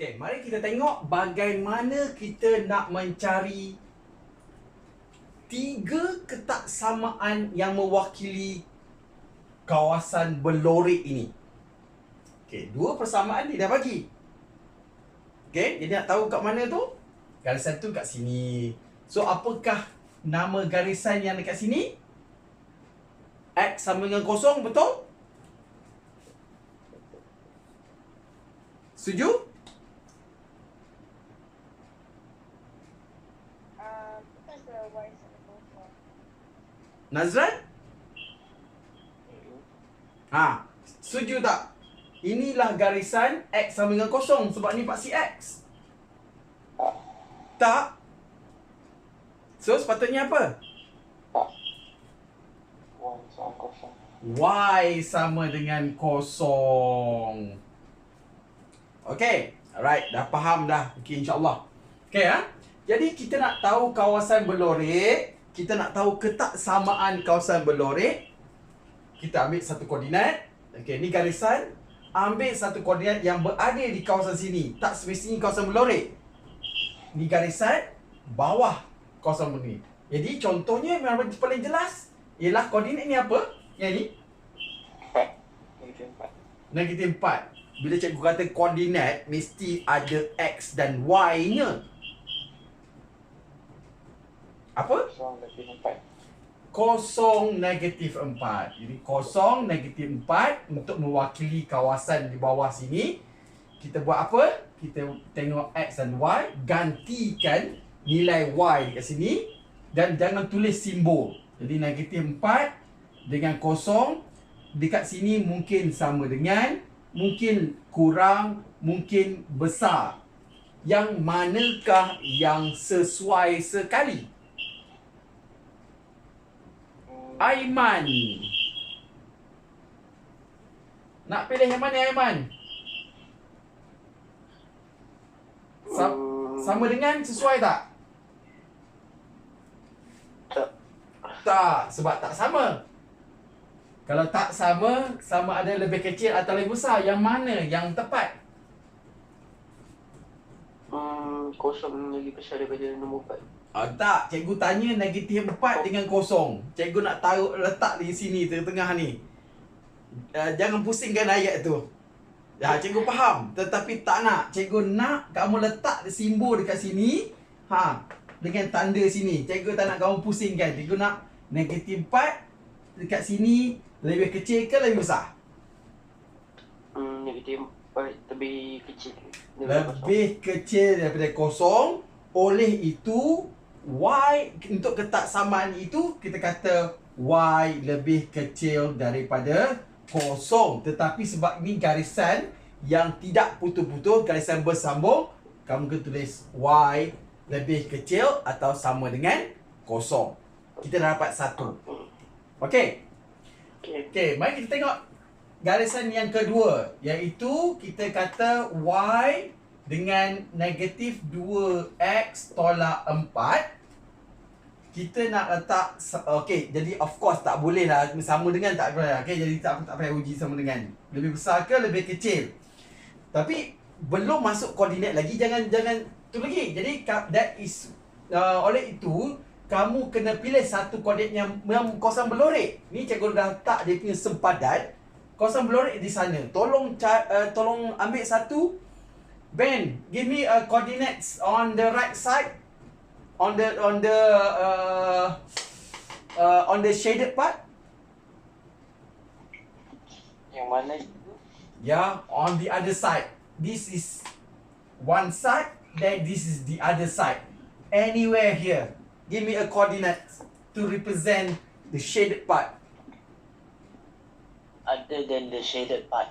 Okey, mari kita tengok bagaimana kita nak mencari tiga ketaksamaan yang mewakili kawasan Belorik ini. Okey, dua persamaan dia dah bagi. Okey, jadi nak tahu kat mana tu? Garisan tu kat sini. So, apakah nama garisan yang dekat sini? X sama dengan kosong, betul? Setuju? Uh, because the Y is in the profile. Nazran? Ha, setuju tak? Inilah garisan X sama dengan kosong sebab ni paksi X. Tak? So, sepatutnya apa? Y sama dengan kosong. Okay. Alright. Dah faham dah. Okay, insyaAllah. Okay, ha? Jadi, kita nak tahu kawasan Belorik. Kita nak tahu ketaksamaan kawasan Belorik. Kita ambil satu koordinat. Okay, ni garisan. Ambil satu koordinat yang berada di kawasan sini. Tak semestinya kawasan Belorik. Ni garisan bawah kawasan ini. Jadi, contohnya yang paling jelas ialah koordinat ni apa? Yang ni? Negatif empat. Negatif 4. Bila cikgu kata koordinat, mesti ada X dan Y-nya. Apa? Kosong lebih empat. Kosong negatif 4. Jadi kosong negatif 4 untuk mewakili kawasan di bawah sini. Kita buat apa? Kita tengok X dan Y. Gantikan nilai Y dekat sini. Dan jangan tulis simbol. Jadi negatif 4 dengan kosong. Dekat sini mungkin sama dengan. Mungkin kurang. Mungkin besar. Yang manakah yang sesuai sekali? Hmm, Aiman. Nak pilih yang mana Aiman? Sa- hmm, sama dengan sesuai tak? Tak. Tak, sebab tak sama. Kalau tak sama, sama ada lebih kecil atau lebih besar. Yang mana yang tepat? Hmm, kosong lagi besar daripada nombor empat. Ah, tak, cikgu tanya negatif 4 dengan kosong. Cikgu nak taruh letak di sini tengah-tengah ni. Uh, jangan pusingkan ayat tu. Ya, cikgu faham. Tetapi tak nak. Cikgu nak kamu letak simbol dekat sini. Ha, dengan tanda sini. Cikgu tak nak kamu pusingkan. Cikgu nak negatif 4 dekat sini lebih kecil ke lebih besar? Hmm, negatif empat lebih kecil. kosong. Lebih kecil daripada kosong. Oleh itu, Y untuk ketaksamaan itu kita kata Y lebih kecil daripada kosong. Tetapi sebab ini garisan yang tidak putus-putus, garisan bersambung, kamu kena tulis Y lebih kecil atau sama dengan kosong. Kita dah dapat satu. Okey. Okay. Okey, mari kita tengok garisan yang kedua iaitu kita kata y dengan negatif 2x tolak 4 kita nak letak okey jadi of course tak boleh lah. Sama dengan tak boleh okey jadi tak tak payah uji sama dengan. Lebih besar ke lebih kecil. Tapi belum masuk koordinat lagi jangan jangan tu lagi. Jadi that is uh, oleh itu kamu kena pilih satu koordinat yang, yang kawasan belorik. Ni cikgu dah letak dia punya sempadan kawasan belorik di sana. Tolong uh, tolong ambil satu Ben give me a coordinates on the right side on the on the uh, uh, on the shaded part Yang mana itu? Yeah, on the other side. This is one side, then this is the other side. Anywhere here. Give me a coordinate to represent the shaded part. other than the shaded part.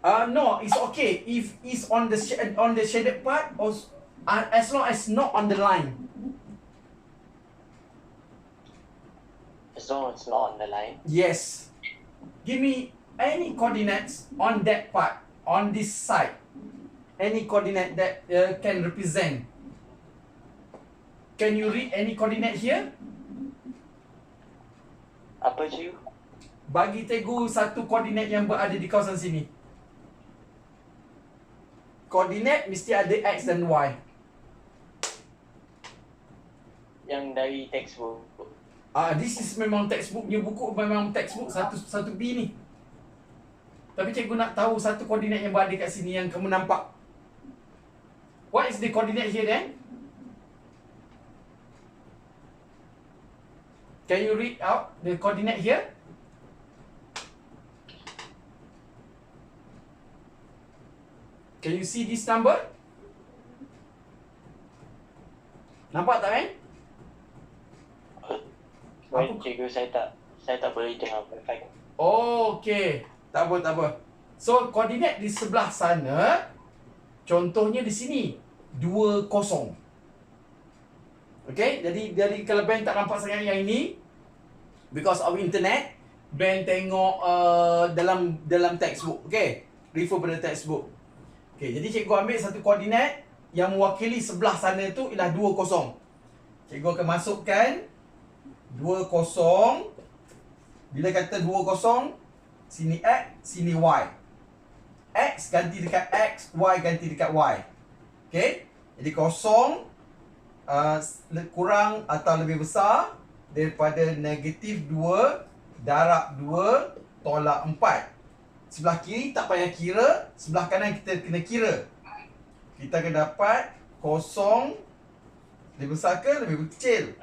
Uh no, it's okay if it's on the sh- on the shaded part or uh, as long as not on the line. As long as it's not on the line. Yes. Give me any coordinates on that part, on this side. Any coordinate that uh, can represent. Can you read any coordinate here? Apa cikgu? Bagi cikgu satu koordinat yang berada di kawasan sini. Koordinat mesti ada X dan Y. Yang dari textbook. Ah, this is memang textbook punya buku memang textbook satu satu B ni. Tapi cikgu nak tahu satu koordinat yang berada kat sini yang kamu nampak. What is the coordinate here then? Can you read out the coordinate here? Can you see this number? Nampak tak kan? Baik, Apa? cikgu saya tak saya tak boleh tengok wifi. Oh, okey. Tak apa, tak apa. So, koordinat di sebelah sana, contohnya di sini, 2, kosong. Okay, jadi jadi kalau Ben tak nampak sangat yang ini, because of internet, Ben tengok uh, dalam dalam textbook. Okay, refer pada textbook. Okay, jadi cikgu ambil satu koordinat yang mewakili sebelah sana tu ialah 2, kosong. Cikgu akan masukkan 2, kosong. Bila kata 2, kosong, sini X, sini Y. X ganti dekat X, Y ganti dekat Y. Okay? Jadi kosong uh, kurang atau lebih besar daripada negatif 2 darab 2 tolak 4. Sebelah kiri tak payah kira, sebelah kanan kita kena kira. Kita akan dapat kosong lebih besar ke lebih kecil?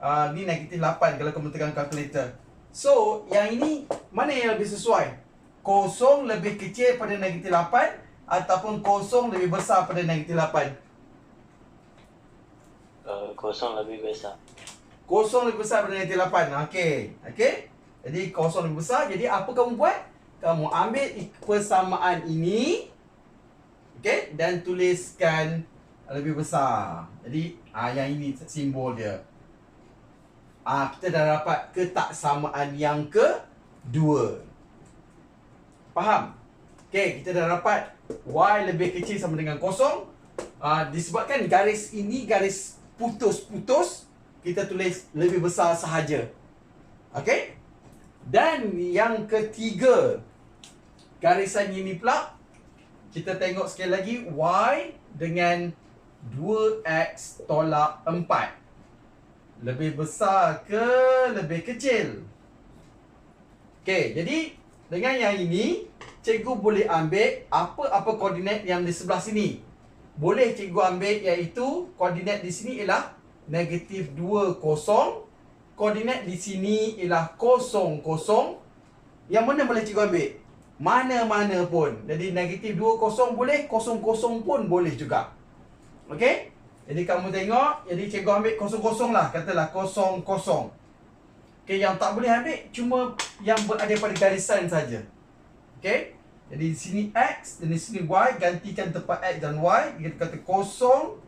Uh, ni negatif 8 kalau kamu tekan calculator. So, yang ini mana yang lebih sesuai? Kosong lebih kecil pada negatif 8 ataupun kosong lebih besar pada negatif 8? Uh, kosong lebih besar. Kosong lebih besar pada negatif 8. Okey. Okey. Jadi kosong lebih besar. Jadi apa kamu buat? Kamu ambil persamaan ini. Okey. Dan tuliskan lebih besar. Jadi ah yang ini simbol dia. Ah kita dah dapat ketaksamaan yang kedua. Faham? Okey, kita dah dapat y lebih kecil sama dengan kosong. Ah disebabkan garis ini garis putus-putus, kita tulis lebih besar sahaja. Okey? Dan yang ketiga, garisan ini pula kita tengok sekali lagi y dengan 2x tolak 4. Lebih besar ke lebih kecil? Okey, jadi dengan yang ini cikgu boleh ambil apa-apa koordinat yang di sebelah sini. Boleh cikgu ambil iaitu koordinat di sini ialah negatif 2 kosong. Koordinat di sini ialah kosong kosong. Yang mana boleh cikgu ambil? Mana-mana pun. Jadi negatif 2 kosong boleh, kosong kosong pun boleh juga. Okey? Jadi kamu tengok, jadi cikgu ambil kosong kosong lah. Katalah kosong kosong. Okey, yang tak boleh ambil cuma yang berada pada garisan saja. Okey? Jadi di sini X dan di sini Y gantikan tempat X dan Y kita kata kosong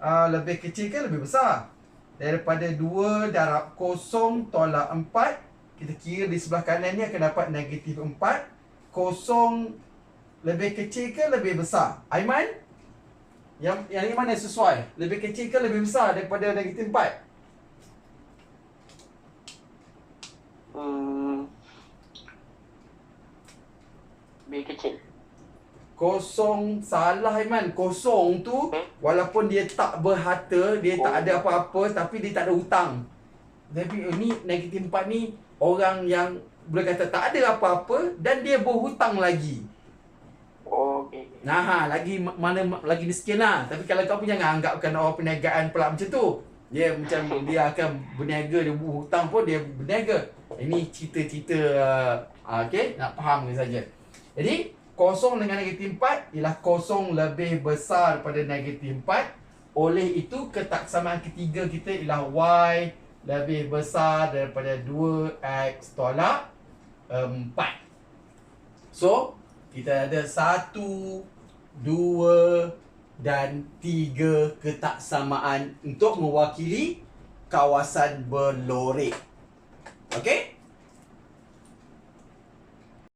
uh, lebih kecil ke lebih besar daripada 2 darab kosong tolak 4 kita kira di sebelah kanan ni akan dapat negatif 4 kosong lebih kecil ke lebih besar? Aiman? Yang yang ini mana sesuai? Lebih kecil ke lebih besar daripada negatif 4 Hmm. Lebih kecil. Kosong salah Aiman. Kosong tu Walaupun dia tak berharta Dia tak ada apa-apa Tapi dia tak ada hutang. Tapi eh, ni negatif 4 ni Orang yang Boleh kata tak ada apa-apa Dan dia berhutang lagi. Oh, okay. Nah ha, lagi ma- mana ma- lagi miskin lah. Tapi kalau kau pun jangan anggapkan orang perniagaan pula macam tu. Dia macam dia akan berniaga Dia berhutang pun dia berniaga. Ini cerita-cerita uh, Okay nak faham ke saja. Jadi Kosong dengan negatif 4 Ialah kosong lebih besar daripada negatif 4 Oleh itu ketaksamaan ketiga kita ialah Y Lebih besar daripada 2X tolak 4 So kita ada satu, dua dan tiga ketaksamaan untuk mewakili kawasan berlorek. Okey?